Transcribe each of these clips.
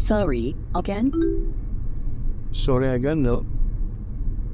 Sorry, again? Sorry again no.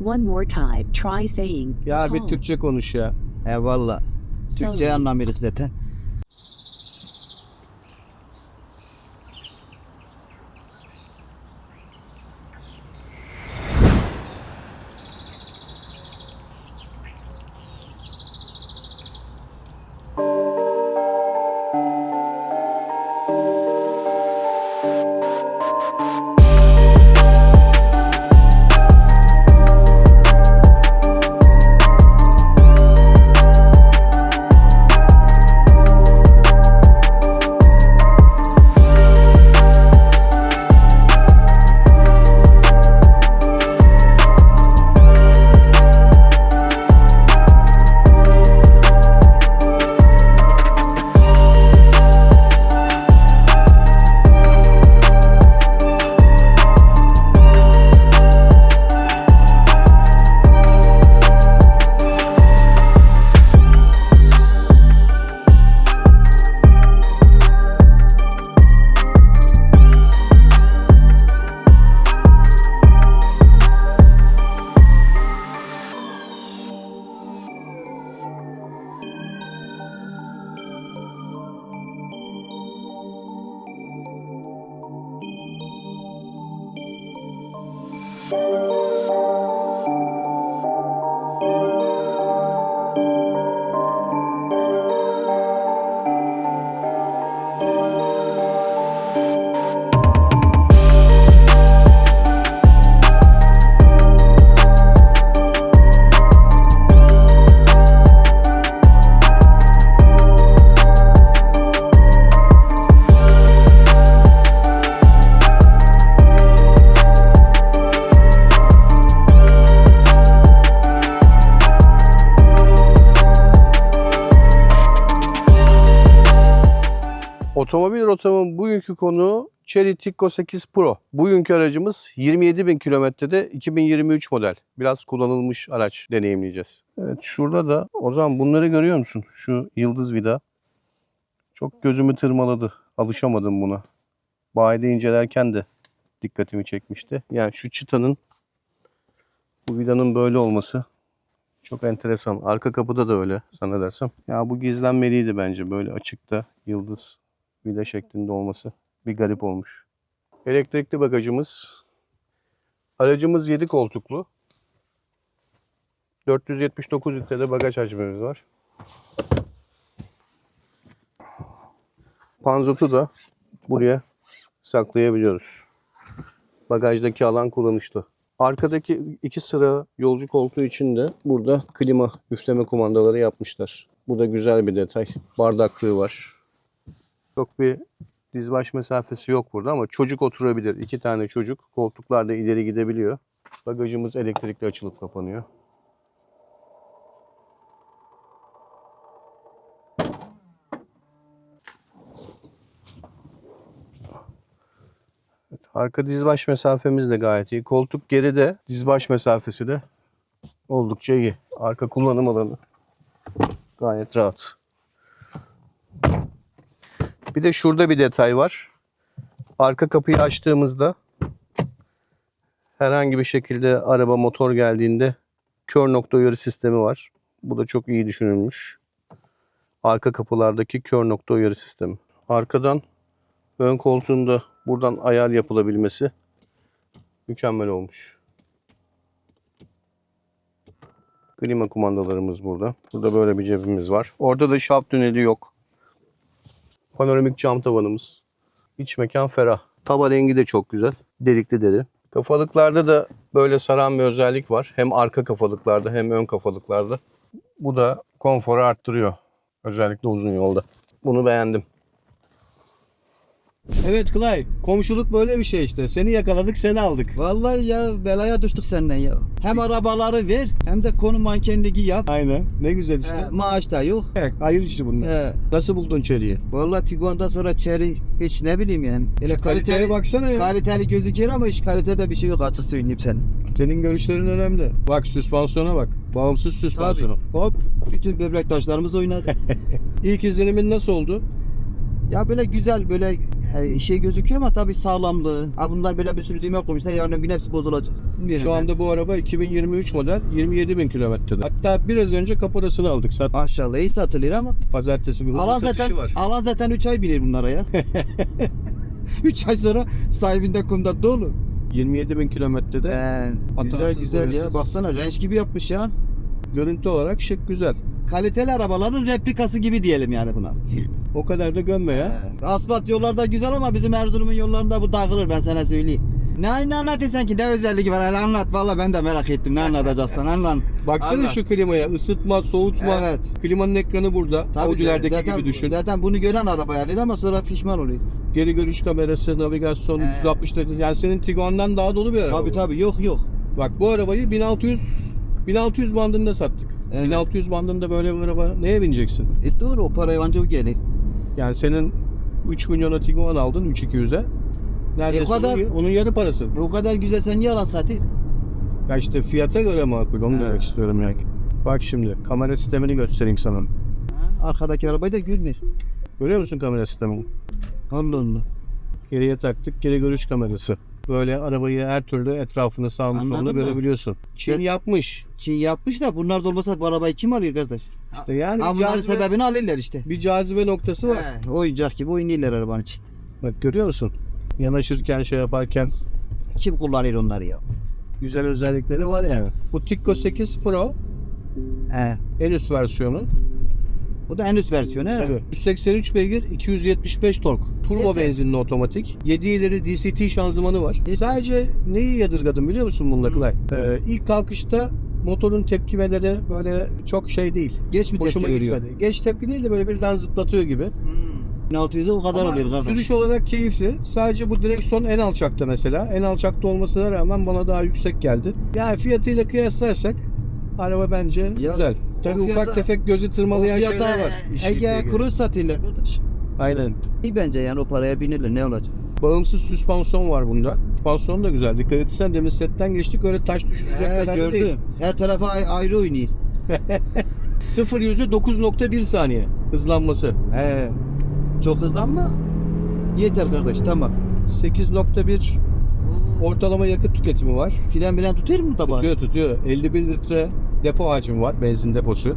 One more time, try saying. Ya bir. Türkçe konuş ya. Eyvallah. Türkçe Sorry. zaten. Rotamın bugünkü konu Chery Tico 8 Pro. Bugünkü aracımız 27 bin kilometrede 2023 model. Biraz kullanılmış araç deneyimleyeceğiz. Evet şurada da o zaman bunları görüyor musun? Şu yıldız vida. Çok gözümü tırmaladı. Alışamadım buna. Bayide incelerken de dikkatimi çekmişti. Yani şu çıtanın bu vidanın böyle olması çok enteresan. Arka kapıda da öyle zannedersem. Ya bu gizlenmeliydi bence. Böyle açıkta yıldız vida şeklinde olması bir garip olmuş. Elektrikli bagajımız. Aracımız 7 koltuklu. 479 litrede bagaj hacmimiz var. Panzotu da buraya saklayabiliyoruz. Bagajdaki alan kullanışlı. Arkadaki iki sıra yolcu koltuğu için de burada klima üfleme kumandaları yapmışlar. Bu da güzel bir detay. Bardaklığı var. Çok bir diz baş mesafesi yok burada ama çocuk oturabilir. İki tane çocuk koltuklarda ileri gidebiliyor. Bagajımız elektrikli açılıp kapanıyor. Evet, Arka diz baş mesafemiz de gayet iyi. Koltuk geride, diz baş mesafesi de oldukça iyi. Arka kullanım alanı gayet rahat. Bir de şurada bir detay var. Arka kapıyı açtığımızda herhangi bir şekilde araba motor geldiğinde kör nokta uyarı sistemi var. Bu da çok iyi düşünülmüş. Arka kapılardaki kör nokta uyarı sistemi. Arkadan ön koltuğunda buradan ayar yapılabilmesi mükemmel olmuş. Klima kumandalarımız burada. Burada böyle bir cebimiz var. Orada da şaft tüneli yok. Panoramik cam tavanımız. İç mekan ferah. Taba rengi de çok güzel. Delikli deri. Kafalıklarda da böyle saran bir özellik var. Hem arka kafalıklarda hem ön kafalıklarda. Bu da konforu arttırıyor. Özellikle uzun yolda. Bunu beğendim. Evet Clay, komşuluk böyle bir şey işte. Seni yakaladık, seni aldık. Vallahi ya belaya düştük senden ya. Hem arabaları ver hem de konu mankenliği yap. Aynen. Ne güzel işte. He, maaş da yok. He, hayır işte bunlar. He, Nasıl buldun Çeri'yi? vallahi Tiguan'dan sonra Cherry hiç ne bileyim yani. Öyle Kaliteye kaliteli, baksana ya. kaliteli gözüküyor ama hiç kalitede bir şey yok açık söyleyeyim sen. Senin görüşlerin önemli. Bak süspansiyona bak. Bağımsız süspansiyon. Hop. Bütün böbrek taşlarımız oynadı. İlk izlenimin nasıl oldu? ya böyle güzel böyle Şey gözüküyor ama tabii sağlamlığı. Ha bunlar böyle bir sürü düğme koymuşlar yarın gün hepsi bozulacak. Bilmiyorum Şu anda bu araba 2023 model 27 bin kilometrede. Hatta biraz önce kaporasını aldık. Sat Maşallah iyi satılır ama. pazartesi bir hızlı Alan satışı zaten, var. alan zaten 3 ay binir bunlara ya. 3 ay sonra sahibinde kumda dolu. 27 bin kilometrede Ee, güzel güzel ya. Baksana renç gibi yapmış ya. görüntü olarak şık güzel. Kaliteli arabaların replikası gibi diyelim yani buna. O kadar da gömme ya. Ee, Asfalt yollarda güzel ama bizim Erzurum'un yollarında bu dağılır ben sana söyleyeyim. Ne, ne anlatıyorsun ki ne özelliği var hele anlat valla ben de merak ettim ne anlatacaksın anlat. Baksana Anlat. şu klimaya ısıtma, soğutma. Evet. Klimanın ekranı burada. Audi'lerdeki zaten, gibi düşün. Zaten bunu gören arabaya alır ama sonra pişman oluyor. Geri görüş kamerası, navigasyon, He. 360 derece. Yani senin Tiguan'dan daha dolu bir araba. Tabi bu. tabi yok yok. Bak bu arabayı 1600 1600 bandında sattık. Evet. 1600 bandında böyle bir araba neye bineceksin? E doğru o paraya anca o gelir. Yani senin 3 milyona Tiguan aldın 3200'e. Neredeyse E, o kadar- onun, onun yarı parası. E, o kadar güzel sen niye alan satayım? Ya işte fiyata göre makul onu demek istiyorum yani. Bak şimdi kamera sistemini göstereyim sana. Arkadaki arabayı da gülmüyor. Görüyor musun kamera sistemini? Allah Allah. Geriye taktık geri görüş kamerası. Böyle arabayı her türlü etrafını sağını Anladım solunu da. görebiliyorsun. Çin Ben- yapmış. Çin yapmış da bunlar da olmasa bu arabayı kim alıyor kardeş? İşte yani Ha, bunların cazibe, sebebini alırlar işte. bir cazibe noktası var. He, oyuncak gibi oynuyorlar arabanın için. Bak görüyor musun? Yanaşırken şey yaparken Kim kullanıyor onları ya? güzel özellikleri var yani. Bu Tikko 8 Pro He. en üst versiyonu. Bu da en üst versiyonu he. Evet. 183 beygir, 275 tork. Turbo Yeter. benzinli otomatik. 7 ileri DCT şanzımanı var. Sadece neyi yadırgadım biliyor musun bununla Kılay? Ee, ilk kalkışta motorun tepkimeleri böyle çok şey değil. Geç mi tepki Hoşuma veriyor? gitmedi. Geç tepki değil de böyle birden zıplatıyor gibi. Hmm. 1600'e o kadar Ama oluyor kardeş. sürüş olarak keyifli. Sadece bu direksiyon en alçakta mesela. En alçakta olmasına rağmen bana daha yüksek geldi. Yani fiyatıyla kıyaslarsak araba bence Ya, güzel. Tabii o ufak fiyata- tefek gözü tırmalayan şeyler fiyata var. Ege. Cruz satıyorlar kardeş. Aynen. İyi bence yani o paraya binirler ne olacak? Bağımsız süspansiyon var bunda. Süspansiyon da güzel. Dikkat etsen demin setten geçtik öyle taş düşürecek He, kadar da değil. gördüm. Her tarafa ay- ayrı oynuyor. 0 yüzü 9.1 saniye hızlanması. He. Çok hızlanma. Yeter kardeş tamam. 8.1 ortalama yakıt tüketimi var. Fren bilen tutar mı tabağı? Tutuyor tutuyor. 51 litre depo hacmi var. Benzin deposu.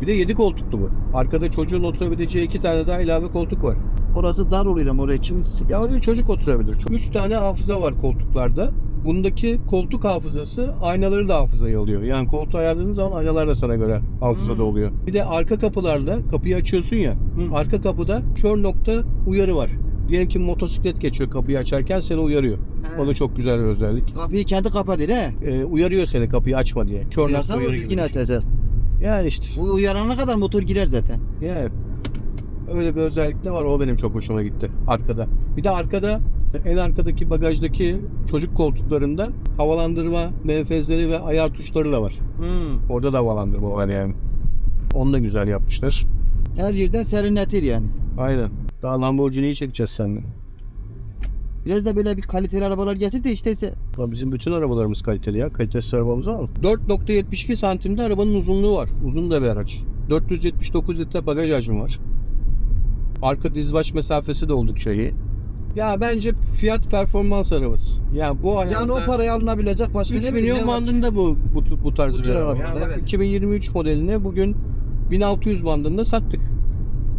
Bir de 7 koltuklu bu. Arkada çocuğun oturabileceği iki tane daha ilave koltuk var. Orası dar oluyor ama oraya kim Ya oraya çocuk oturabilir. 3 tane hafıza var koltuklarda. Bundaki koltuk hafızası aynaları da hafızaya alıyor. Yani koltuğu ayarladığın zaman aynalar da sana göre hafızada Hmm. oluyor. Bir de arka kapılarda kapıyı açıyorsun ya. Hı. Arka kapıda kör nokta uyarı var. Diyelim ki motosiklet geçiyor kapıyı açarken seni uyarıyor. He. O da çok güzel bir özellik. Kapıyı kendi kapatır he. Ee, uyarıyor seni kapıyı açma diye. Kör nokta Uyarsan uyarı biz gibi yine düşün. açacağız. Yani işte. Bu uyarana kadar motor girer zaten. Yani öyle bir özellik de var. O benim çok hoşuma gitti arkada. Bir de arkada en arkadaki bagajdaki çocuk koltuklarında havalandırma menfezleri ve ayar tuşları da var. Hmm. Orada da havalandırma var yani. Onu da güzel yapmışlar. Her yerden serinletir yani. Aynen. Daha Lamborghini'yi çekeceğiz seninle. Biraz da böyle bir kaliteli arabalar getir de işteyse. Ama Bizim bütün arabalarımız kaliteli ya. Kalitesiz arabamız var mı? 4.72 santimde arabanın uzunluğu var. Uzun da bir araç. 479 litre bagaj hacmi var. Arka dizbaş mesafesi de oldukça iyi. Ya bence fiyat performans arabası. Yani bu ayarda Yani o paraya alınabilecek başka 3 ne milyon bandında bu bu, bu tarz Bu bir araba. Yani evet. 2023 modelini bugün 1600 bandında sattık.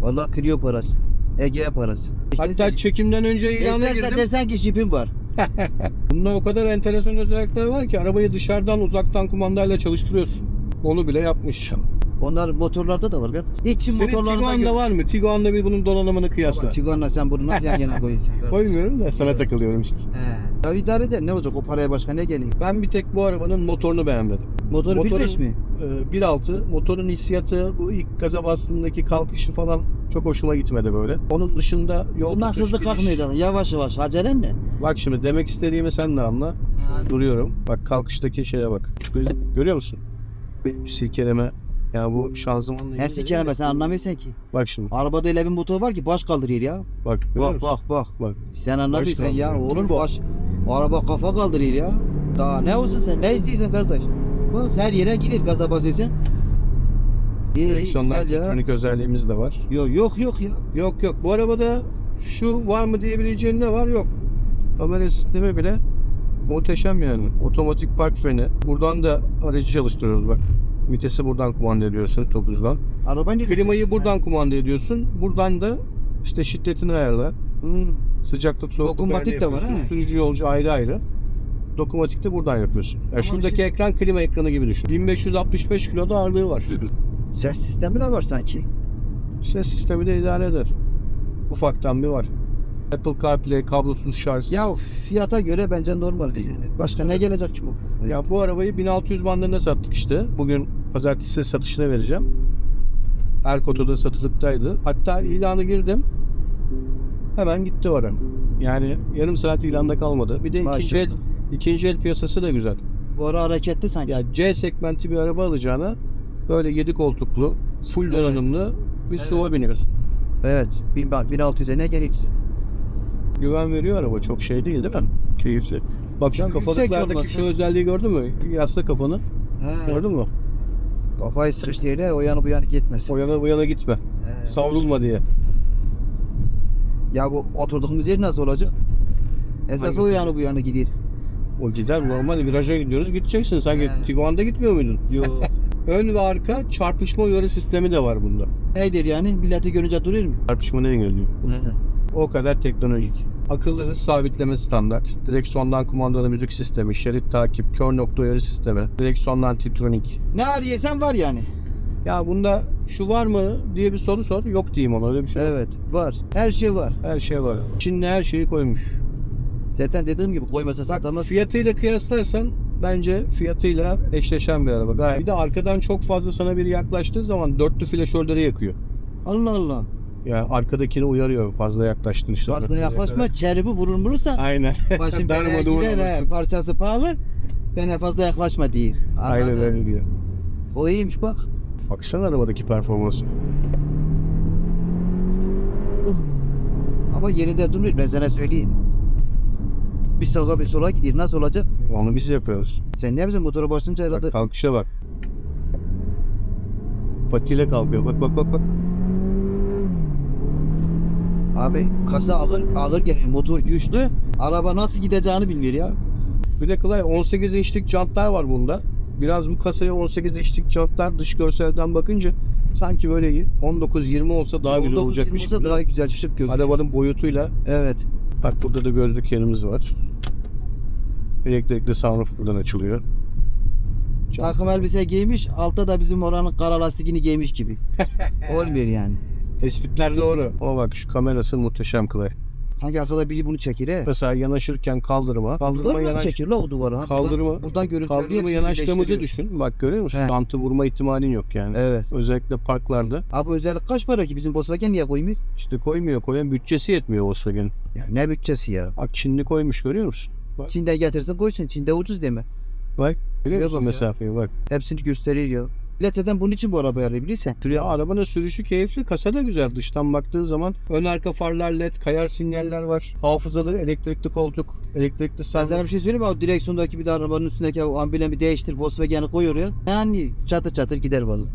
Vallahi Clio parası. Ege'ye parası. Hatta çekimden önce ilana girdim. dersen ki jipim var. Bunda o kadar enteresan özellikler var ki arabayı dışarıdan uzaktan kumandayla çalıştırıyorsun. Onu bile yapmış. Onlar motorlarda da var. gel. Hiç Çin Senin motorlarında Tiguan'da var mı? Tiguan'da bir bunun donanımını kıyasla. Tiguan'la sen bunu nasıl yan yana koyuyorsun? Koymuyorum da sana takılıyorum işte. He. Ya idare eder ne olacak o paraya başka ne geliyor? Ben bir tek bu arabanın motorunu beğenmedim. Motoru Motorun- 1.5 mi? Ee, 1.6 motorun hissiyatı bu ilk gaza bastığındaki kalkışı falan çok hoşuma gitmedi böyle. Onun dışında yol Bunlar tutuş, hızlı kalkmıyor Yavaş yavaş. Acelen ne? Bak şimdi demek istediğimi sen de anla. Duruyorum. Bak kalkıştaki şeye bak. Görüyor musun? Bir silkeleme. Yani bu şanzımanla Her ilgili kelime değil sen anlamıyorsun ki. Bak şimdi. Arabada öyle bir motor var ki baş kaldırıyor ya. Bak. görüyor Bak musun? bak bak. Bak. Sen anlamıyorsun ya. kaldırıyor. Olur mu baş? Araba kafa kaldırıyor ya. Daha ne olsun sen? Ne istiyorsun kardeş? Bak her yere gider gaza basıyorsun. İyi, iyi, Direksiyonlar güzel ya. elektronik özelliğimiz de var. Yok yok yok ya. Yok yok bu arabada şu var mı diyebileceğin ne var? Yok. Kamera sistemi bile muhteşem yani. Otomatik park freni. Buradan da aracı çalıştırıyoruz bak. Vitesi buradan kumanda ediyorsun topuzdan. Arabayı ne Klimayı buradan kumanda ediyorsun. Buradan da işte şiddetini ayarla. Hmm. Sıcaklık soğukluk Dokunmatik de var, ha? Sürücü yolcu ayrı ayrı. Dokunmatik de buradan yapıyorsun. Ya şuradaki siz- ekran klima ekranı gibi düşün. 1565 kilo da ağırlığı var. Ses sistemi de var sanki. Ses sistemi de idare eder. Ufaktan bir var. Apple CarPlay, kablosuz şarj. Ya fiyata göre bence normal yani. Başka ne gelecek ki bu? Ya bu arabayı 1600 bandında sattık işte. Bugün pazartesi satışına vereceğim. Erkoto'da satılıktaydı. Hatta ilanı girdim. Hemen gitti oraya. Yani yarım saat ilanda kalmadı. Bir de ikinci el, ikinci el piyasası da güzel. Bu ara hareketli sanki. Ya C segmenti bir araba alacağına böyle 7 koltuklu, full donanımlı bir SUV'a biniyorsun. Evet. 1600'e ne gereksiz. Güven veriyor araba. Çok şey değil değil mi? Keyifli. Bak şu kafalıklardaki şu özelliği gördün mü? Yasla kafanı. He. Gördün mü? Kafayı sıkış diye o yana bu yana gitmesin. O yana bu yana gitme. He. Savrulma diye. Ya bu oturduğumuz yer nasıl olacak? Esas Hangi- o yana bu yana gidiyor. O gider normal viraja gidiyoruz gideceksin. Sanki. Tiguan'da gitmiyor muydun? Yok. Ön ve arka çarpışma uyarı sistemi de var bunda. Nedir yani? Milleti görünce durur mu? Çarpışmanı engelliyor. O kadar teknolojik. Akıllı hız sabitleme standart, direksiyondan kumandalı müzik sistemi, şerit takip, kör nokta uyarı sistemi, direksiyondan titronik. Ne arıyorsan var yani. Ya bunda şu var mı diye bir soru sor. Yok diyeyim ona öyle bir şey. Evet var. Her şey var. Her şey var. Çin'le her şeyi koymuş. Zaten dediğim gibi koymasa satamaz. Fiyatıyla kıyaslarsan bence fiyatıyla eşleşen bir araba. Gayet. Bir de arkadan çok fazla sana biri yaklaştığı zaman dörtlü flaşörleri yakıyor. Allah Allah. Yani arkadakini uyarıyor fazla yaklaştın işte. Fazla yaklaşma çeribi vurur vurursan Aynen. başın belaya gider he. Parçası pahalı. Bana fazla yaklaşma değil. Aynen öyle diyor. O iyiymiş bak. Baksana arabadaki performansı. Ama yerinde durmuyor ben sana söyleyeyim. Bir sağa bir sola gidiyor. Nasıl olacak? Onu biz yapıyoruz. Sen ne bize motoru başınca herhalde. Bak kalkışa bak. Patiyle kalkıyor. Bak bak bak bak. Abi kasa ağır, ağır geliyor. Motor güçlü. Araba nasıl gideceğini bilmiyor ya. Bir de Kılay 18 inçlik jantlar var bunda. Biraz bu kasaya 18 inçlik jantlar dış görselden bakınca sanki böyle 19-20 olsa daha güzel 19-20 olacakmış olsa gibi. Daha güzel şık gözüküyor. Arabanın boyutuyla Evet. bak burada da gözlük yerimiz var. Elektrikli sunroof buradan açılıyor. Takım elbise giymiş. Altta da bizim oranın kara lastikini giymiş gibi. Olmuyor yani. Tespitler doğru. Ama bak şu kamerası muhteşem Kılay. Sanki arkada biri bunu çekir he. Mesela yanaşırken kaldırma. Kaldırma Nasıl yanaş. çekir la o duvara? Ha, Kaldırma- Buradan, görüntüleri Kaldırma hepsini yanaştığımızı birleştiriyor. düşün. Bak görüyor musun? He. Jantı vurma ihtimalin yok yani. Evet. Özellikle parklarda Abi özellik kaç para ki bizim Volkswagen niye koymuyor? işte koymuyor. Koyan bütçesi yetmiyor Volkswagen. Ya ne bütçesi ya? Bak Çinli koymuş görüyor musun? Bak. Çin'de getirsin koysun. Çin'de ucuz deme. Bak. Görüyor musun ya. mesafeyi bak. Hepsini gösteriyor. Millet zaten bunun için bu arabayı arıyor bilirsen. Ya arabanın sürüşü keyifli. Kasa da güzel. Dıştan baktığın zaman ön arka farlar led, kayar sinyaller var. Hafızalı elektrikli koltuk, elektrikli Ben sana bir şey söyleyeyim mi? O direksiyondaki bir de arabanın üstündeki o amblemi değiştir. Volkswagen'i koy oraya. Yani çatır çatır gider vallahi.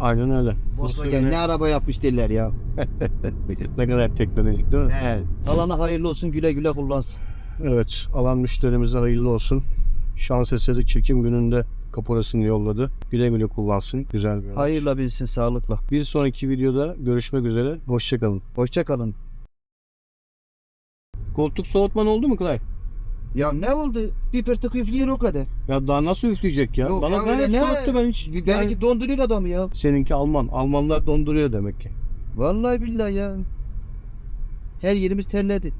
Aynen öyle. Volkswagen ne araba yapmış derler ya. ne kadar teknolojik değil mi? Evet. Alana hayırlı olsun güle güle kullansın. Evet, alan müşterimize hayırlı olsun. Şans eseri çekim gününde kaporasını yolladı. Güle güle kullansın. Güzel bir araç. Hayırla bilsin sağlıkla. Bir sonraki videoda görüşmek üzere. Hoşçakalın. Hoşça kalın. Koltuk soğutman oldu mu Klay? Ya ne oldu? Bir pırtık üflüyor o kadar. Ya daha nasıl üfleyecek ya? Yok Bana ya, gayet öyle ne? soğuttu ben hiç. Benimki Yani donduruyor adamı ya. seninki Alman. Almanlar donduruyor demek ki. Vallahi billahi ya. Her yerimiz terledi.